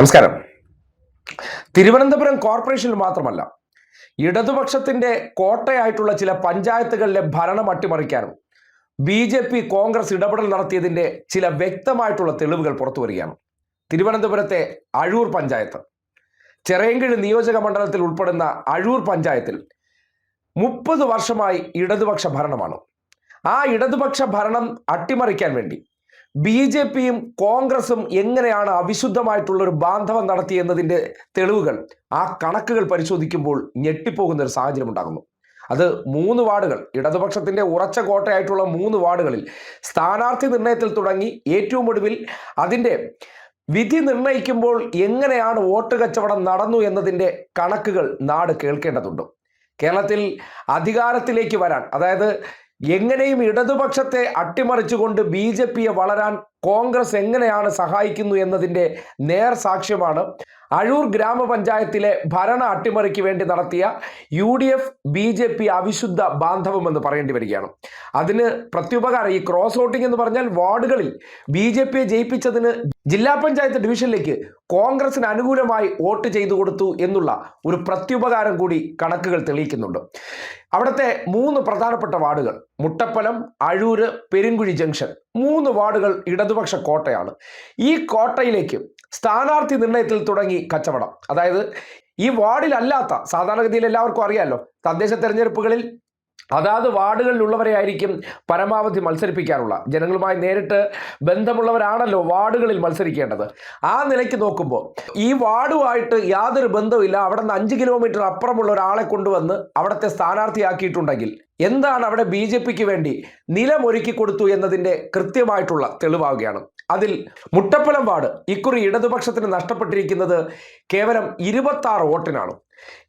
നമസ്കാരം. തിരുവനന്തപുരം കോർപ്പറേഷനിൽ മാത്രമല്ല ഇടതുപക്ഷത്തിന്റെ കോട്ടയായിട്ടുള്ള ചില പഞ്ചായത്തുകളിലെ ഭരണം അട്ടിമറിക്കാനും ബി ജെ പി കോൺഗ്രസ് ഇടപെടൽ നടത്തിയതിന്റെ ചില വ്യക്തമായിട്ടുള്ള തെളിവുകൾ പുറത്തു വരികയാണ്. തിരുവനന്തപുരത്തെ അഴൂർ പഞ്ചായത്ത്. ചെറിയങ്കിഴ് നിയോജക മണ്ഡലത്തിൽ ഉൾപ്പെടുന്ന അഴൂർ പഞ്ചായത്തിൽ മുപ്പത് വർഷമായി ഇടതുപക്ഷ ഭരണമാണ്. ആ ഇടതുപക്ഷ ഭരണം അട്ടിമറിക്കാൻ വേണ്ടി ബി ജെ പിയും കോൺഗ്രസും എങ്ങനെയാണ് അവിശുദ്ധമായിട്ടുള്ള ഒരു ബാന്ധവം നടത്തിയെന്നതിന്റെ തെളിവുകൾ ആ കണക്കുകൾ പരിശോധിക്കുമ്പോൾ ഞെട്ടിപ്പോകുന്ന ഒരു സാഹചര്യം ഉണ്ടാകുന്നു. അത് മൂന്ന് വാർഡുകൾ ഇടതുപക്ഷത്തിന്റെ ഉറച്ച കോട്ടയായിട്ടുള്ള മൂന്ന് വാർഡുകളിൽ സ്ഥാനാർത്ഥി നിർണയത്തിൽ തുടങ്ങി ഏറ്റവും ഒടുവിൽ അതിന്റെ വിധി നിർണയിക്കുമ്പോൾ എങ്ങനെയാണ് വോട്ട് കച്ചവടം നടന്നു എന്നതിന്റെ കണക്കുകൾ നാട് കേൾക്കേണ്ടതുണ്ട്. കേരളത്തിൽ അധികാരത്തിലേക്ക് വരാൻ അതായത് എങ്ങനെയും ഇടതുപക്ഷത്തെ അട്ടിമറിച്ചുകൊണ്ട് ബി ജെ പിയെ വളരാൻ കോൺഗ്രസ് എങ്ങനെയാണ് സഹായിക്കുന്നു എന്നതിന്റെ നേർ സാക്ഷ്യമാണ് അഴൂർ ഗ്രാമപഞ്ചായത്തിലെ ഭരണ അട്ടിമറിക്ക് വേണ്ടി നടത്തിയ U D F B J P അവിശുദ്ധ ബാന്ധവം എന്ന് പറയേണ്ടി വരികയാണ്. അതിന് പ്രത്യുപകാരം ഈ ക്രോസ് വോട്ടിംഗ് എന്ന് പറഞ്ഞാൽ വാർഡുകളിൽ ബി ജെ പിയെ ജയിപ്പിച്ചതിന് ജില്ലാ പഞ്ചായത്ത് ഡിവിഷനിലേക്ക് കോൺഗ്രസിന് അനുകൂലമായി വോട്ട് ചെയ്തു കൊടുത്തു എന്നുള്ള ഒരു പ്രത്യുപകാരം കൂടി കണക്കുകൾ തെളിയിക്കുന്നുണ്ട്. അവിടുത്തെ മൂന്ന് പ്രധാനപ്പെട്ട വാർഡുകൾ മുട്ടപ്പലം അഴൂര് പെരുങ്കുഴി ജംഗ്ഷൻ മൂന്ന് വാർഡുകൾ ഇടതുപക്ഷ കോട്ടയാണ്. ഈ കോട്ടയിലേക്ക് സ്ഥാനാർത്ഥി നിർണയത്തിൽ തുടങ്ങി കച്ചവടം. അതായത് ഈ വാർഡിലല്ലാത്ത സാധാരണഗതിയിൽ എല്ലാവർക്കും അറിയാമല്ലോ തദ്ദേശ തെരഞ്ഞെടുപ്പുകളിൽ അതാത് വാർഡുകളിലുള്ളവരെ ആയിരിക്കും പരമാവധി മത്സരിപ്പിക്കാനുള്ള ജനങ്ങളുമായി നേരിട്ട് ബന്ധമുള്ളവരാണല്ലോ വാർഡുകളിൽ മത്സരിക്കേണ്ടത്. ആ നിലയ്ക്ക് നോക്കുമ്പോൾ ഈ വാർഡുമായിട്ട് യാതൊരു ബന്ധവുമില്ല അവിടെ നിന്ന് അഞ്ച് കിലോമീറ്റർ അപ്പുറമുള്ള ഒരാളെ കൊണ്ടുവന്ന് അവിടുത്തെ സ്ഥാനാർത്ഥിയാക്കിയിട്ടുണ്ടെങ്കിൽ എന്താണ് അവിടെ ബി ജെ പിക്ക് വേണ്ടി നിലമൊരുക്കി കൊടുത്തു എന്നതിന്റെ കൃത്യമായിട്ടുള്ള തെളിവാവുകയാണ്. അതിൽ മുട്ടപ്പലം വാർഡ് ഇക്കുറി ഇടതുപക്ഷത്തിന് നഷ്ടപ്പെട്ടിരിക്കുന്നത് കേവലം ഇരുപത്താറ് വോട്ടിനാണ്.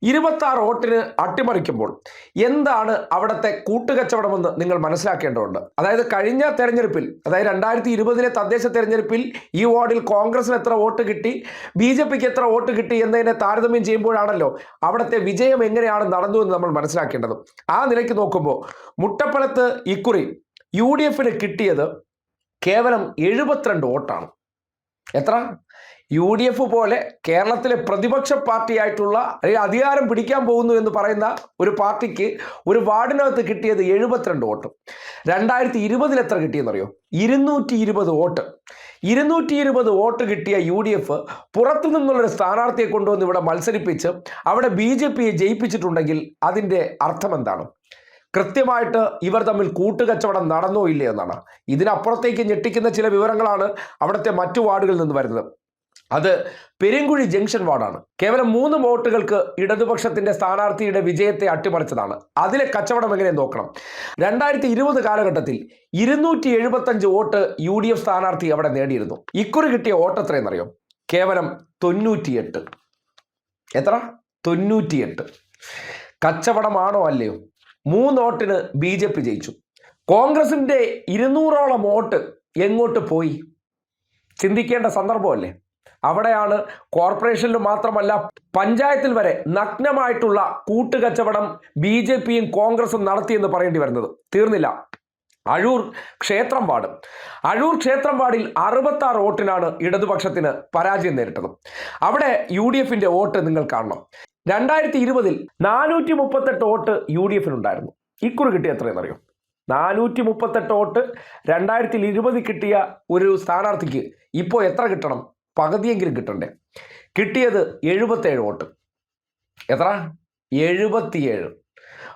ഇരുപത്താറ് വോട്ടിന് അട്ടിമറിക്കുമ്പോൾ എന്താണ് അവിടുത്തെ കൂട്ടുകച്ചവടമെന്ന് നിങ്ങൾ മനസ്സിലാക്കേണ്ടതുണ്ട്. അതായത് കഴിഞ്ഞ തെരഞ്ഞെടുപ്പിൽ അതായത് രണ്ടായിരത്തി ഇരുപതിലെ തദ്ദേശ തെരഞ്ഞെടുപ്പിൽ ഈ വാർഡിൽ കോൺഗ്രസിന് എത്ര വോട്ട് കിട്ടി ബി ജെ പിക്ക് എത്ര വോട്ട് കിട്ടി എന്നതിനെ താരതമ്യം ചെയ്യുമ്പോഴാണല്ലോ അവിടുത്തെ വിജയം എങ്ങനെയാണ് നടന്നു എന്ന് നമ്മൾ മനസ്സിലാക്കേണ്ടത്. ആ നിലയ്ക്ക് നോക്കുമ്പോൾ മുട്ടപ്പലത്ത് ഇക്കുറി യു ഡി എഫിന് കിട്ടിയത് കേവലം എഴുപത്തിരണ്ട് വോട്ടാണ്. എത്ര? യു ഡി എഫ് പോലെ കേരളത്തിലെ പ്രതിപക്ഷ പാർട്ടിയായിട്ടുള്ള അല്ലെങ്കിൽ അധികാരം പിടിക്കാൻ പോകുന്നു എന്ന് പറയുന്ന ഒരു പാർട്ടിക്ക് ഒരു വാർഡിനകത്ത് കിട്ടിയത് എഴുപത്തിരണ്ട് വോട്ട്. രണ്ടായിരത്തി ഇരുപതിൽ എത്ര കിട്ടിയെന്നറിയോ? ഇരുന്നൂറ്റി ഇരുപത് വോട്ട്. ഇരുന്നൂറ്റി ഇരുപത് വോട്ട് കിട്ടിയ യു ഡി എഫ് പുറത്തു നിന്നുള്ളൊരു സ്ഥാനാർത്ഥിയെ കൊണ്ടുവന്ന് ഇവിടെ മത്സരിപ്പിച്ച് അവിടെ ബി ജെ പിയെ ജയിപ്പിച്ചിട്ടുണ്ടെങ്കിൽ അതിന്റെ അർത്ഥം എന്താണ്? കൃത്യമായിട്ട് ഇവർ തമ്മിൽ കൂട്ടുകച്ചവടം നടന്നോ ഇല്ലേ എന്നാണ്. ഇതിനപ്പുറത്തേക്ക് ഞെട്ടിക്കുന്ന ചില വിവരങ്ങളാണ് അവിടുത്തെ മറ്റു വാർഡുകളിൽ നിന്ന് വരുന്നത്. അത് പെരുങ്കുഴി ജംഗ്ഷൻ വാർഡാണ്. കേവലം മൂന്ന് വോട്ടുകൾക്ക് ഇടതുപക്ഷത്തിന്റെ സ്ഥാനാർത്ഥിയുടെ വിജയത്തെ അട്ടിമറിച്ചതാണ്. അതിലെ കച്ചവടം എങ്ങനെ നോക്കണം. രണ്ടായിരത്തി ഇരുപത് കാലഘട്ടത്തിൽ ഇരുന്നൂറ്റി എഴുപത്തഞ്ച് വോട്ട് യു ഡി എഫ് സ്ഥാനാർത്ഥി അവിടെ നേടിയിരുന്നു. ഇക്കുറി കിട്ടിയ വോട്ട് എത്രയെന്നറിയോ? കേവലം തൊണ്ണൂറ്റിയെട്ട്. എത്ര? തൊണ്ണൂറ്റിയെട്ട്. കച്ചവടമാണോ അല്ലയോ? മൂന്ന് വോട്ടിന് ബി ജെ പി ജയിച്ചു. കോൺഗ്രസിന്റെ ഇരുന്നൂറോളം വോട്ട് എങ്ങോട്ട് പോയി? ചിന്തിക്കേണ്ട സന്ദർഭമല്ലേ? അവിടെയാണ് കോർപ്പറേഷനിൽ മാത്രമല്ല പഞ്ചായത്തിൽ വരെ നഗ്നമായിട്ടുള്ള കൂട്ടുകച്ചവടം ബി ജെ പിയും കോൺഗ്രസും നടത്തിയെന്ന് പറയേണ്ടി വരുന്നത്. തീർന്നില്ല. അഴൂർ ക്ഷേത്രം വാർഡ്. അഴൂർ ക്ഷേത്രം വാർഡിൽ അറുപത്തി ആറ് വോട്ടിനാണ് ഇടതുപക്ഷത്തിന് പരാജയം നേരിട്ടത്. അവിടെ യു ഡി എഫിന്റെ വോട്ട് നിങ്ങൾ കാണണം. രണ്ടായിരത്തി ഇരുപതിൽ നാനൂറ്റി മുപ്പത്തെട്ട് വോട്ട് യു ഡി എഫിനുണ്ടായിരുന്നു. ഇക്കുറി കിട്ടിയ എത്രയെന്നറിയോ നാനൂറ്റി മുപ്പത്തെട്ട് വോട്ട് രണ്ടായിരത്തി ഇരുപതിൽ കിട്ടിയ ഒരു സ്ഥാനാർത്ഥിക്ക് ഇപ്പോൾ എത്ര കിട്ടണം? പകുതിയെങ്കിലും കിട്ടണ്ടേ? കിട്ടിയത് എഴുപത്തേഴ് വോട്ട്. എത്ര? എഴുപത്തിയേഴ്.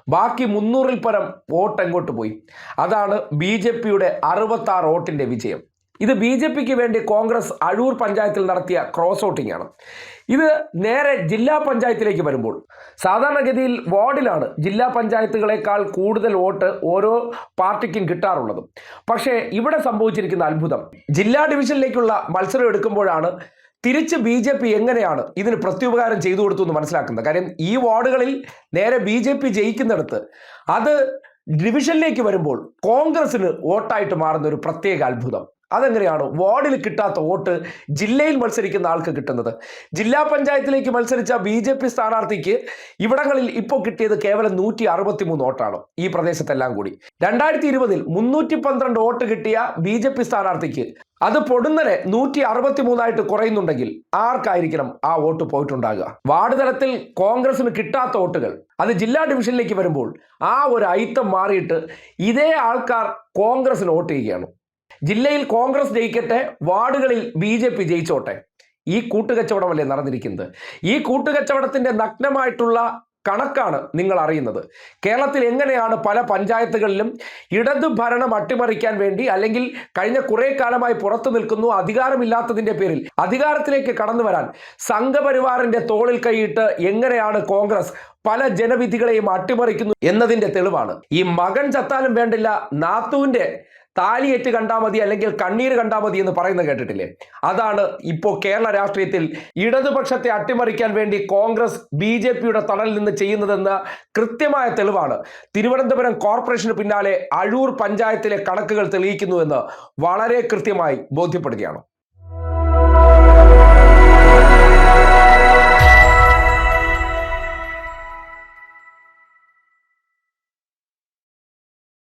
ബാക്കി മുന്നൂറിൽ പരം വോട്ട് എങ്ങോട്ട് പോയി? അതാണ് ബി ജെ പിയുടെ അറുപത്തി ആറ് വോട്ടിന്റെ വിജയം. ഇത് ബി ജെ പിക്ക് വേണ്ടി കോൺഗ്രസ് അഴൂർ പഞ്ചായത്തിൽ നടത്തിയ ക്രോസ് ഔട്ടിംഗ് ആണ്. ഇത് നേരെ ജില്ലാ പഞ്ചായത്തിലേക്ക് വരുമ്പോൾ സാധാരണഗതിയിൽ വാർഡിലാണ് ജില്ലാ പഞ്ചായത്തുകളെക്കാൾ കൂടുതൽ വോട്ട് ഓരോ പാർട്ടിക്കും കിട്ടാറുള്ളത്. പക്ഷേ ഇവിടെ സംഭവിച്ചിരിക്കുന്ന അത്ഭുതം ജില്ലാ ഡിവിഷനിലേക്കുള്ള മത്സരം എടുക്കുമ്പോഴാണ് തിരിച്ച് ബി ജെ പി എങ്ങനെയാണ് ഇതിന് പ്രത്യുപകാരം ചെയ്തു കൊടുത്തു എന്ന് മനസ്സിലാക്കുന്നത്. കാര്യം ഈ വാർഡുകളിൽ നേരെ ബി ജെ പി ജയിക്കുന്നിടത്ത് അത് ഡിവിഷനിലേക്ക് വരുമ്പോൾ കോൺഗ്രസിന് വോട്ടായിട്ട് മാറുന്ന ഒരു പ്രത്യേക അത്ഭുതം. അതെങ്ങനെയാണ് വാർഡിൽ കിട്ടാത്ത വോട്ട് ജില്ലയിൽ മത്സരിക്കുന്ന ആൾക്ക് കിട്ടുന്നത്? ജില്ലാ പഞ്ചായത്തിലേക്ക് മത്സരിച്ച ബി ജെ പി സ്ഥാനാർത്ഥിക്ക് ഇവിടങ്ങളിൽ ഇപ്പോൾ കിട്ടിയത് കേവലം നൂറ്റി അറുപത്തി മൂന്ന് വോട്ടാണ് ഈ പ്രദേശത്തെല്ലാം കൂടി. രണ്ടായിരത്തി ഇരുപതിൽ മുന്നൂറ്റി പന്ത്രണ്ട് വോട്ട് കിട്ടിയ ബി ജെ പി സ്ഥാനാർത്ഥിക്ക് അത് പൊടുന്നനെ നൂറ്റി അറുപത്തി മൂന്നായിട്ട് കുറയുന്നുണ്ടെങ്കിൽ ആർക്കായിരിക്കണം ആ വോട്ട് പോയിട്ടുണ്ടാകുക? വാർഡ് തലത്തിൽ കോൺഗ്രസിന് കിട്ടാത്ത വോട്ടുകൾ അത് ജില്ലാ ഡിവിഷനിലേക്ക് വരുമ്പോൾ ആ ഒരു ഐത്തം മാറിയിട്ട് ഇതേ ആൾക്കാർ കോൺഗ്രസിന് വോട്ട് ചെയ്യുകയാണ്. ജില്ലയിൽ കോൺഗ്രസ് ജയിക്കട്ടെ വാർഡുകളിൽ ബി ജെ പി ജയിച്ചോട്ടെ. ഈ കൂട്ടുകച്ചവടമല്ലേ നടന്നിരിക്കുന്നത്? ഈ കൂട്ടുകച്ചവടത്തിന്റെ നഗ്നമായിട്ടുള്ള കണക്കാണ് നിങ്ങൾ അറിയുന്നത്. കേരളത്തിൽ എങ്ങനെയാണ് പല പഞ്ചായത്തുകളിലും ഇടതു ഭരണം അട്ടിമറിക്കാൻ വേണ്ടി അല്ലെങ്കിൽ കഴിഞ്ഞ കുറേ കാലമായി പുറത്തു നിൽക്കുന്നു അധികാരമില്ലാത്തതിന്റെ പേരിൽ അധികാരത്തിലേക്ക് കടന്നു വരാൻ സംഘപരിവാറിന്റെ തോളിൽ കൈയിട്ട് എങ്ങനെയാണ് കോൺഗ്രസ് പല ജനവിധികളെയും അട്ടിമറിക്കുന്നു എന്നതിന്റെ തെളിവാണ്. ഈ മകൻ ചത്താലും വേണ്ടില്ല നാത്തുവിന്റെ താലിയേറ്റ് കണ്ടാൽ മതി അല്ലെങ്കിൽ കണ്ണീര് കണ്ടാൽ മതി എന്ന് പറയുന്നത് കേട്ടിട്ടില്ലേ? അതാണ് ഇപ്പോൾ കേരള രാഷ്ട്രീയത്തിൽ ഇടതുപക്ഷത്തെ അട്ടിമറിക്കാൻ വേണ്ടി കോൺഗ്രസ് ബി ജെ പിയുടെ തണലിൽ നിന്ന് ചെയ്യുന്നതെന്ന കൃത്യമായ തെളിവാണ്. തിരുവനന്തപുരം കോർപ്പറേഷന് പിന്നാലെ അഴൂർ പഞ്ചായത്തിലെ കണക്കുകൾ തെളിയിക്കുന്നുവെന്ന് വളരെ കൃത്യമായി ബോധ്യപ്പെടുകയാണ്.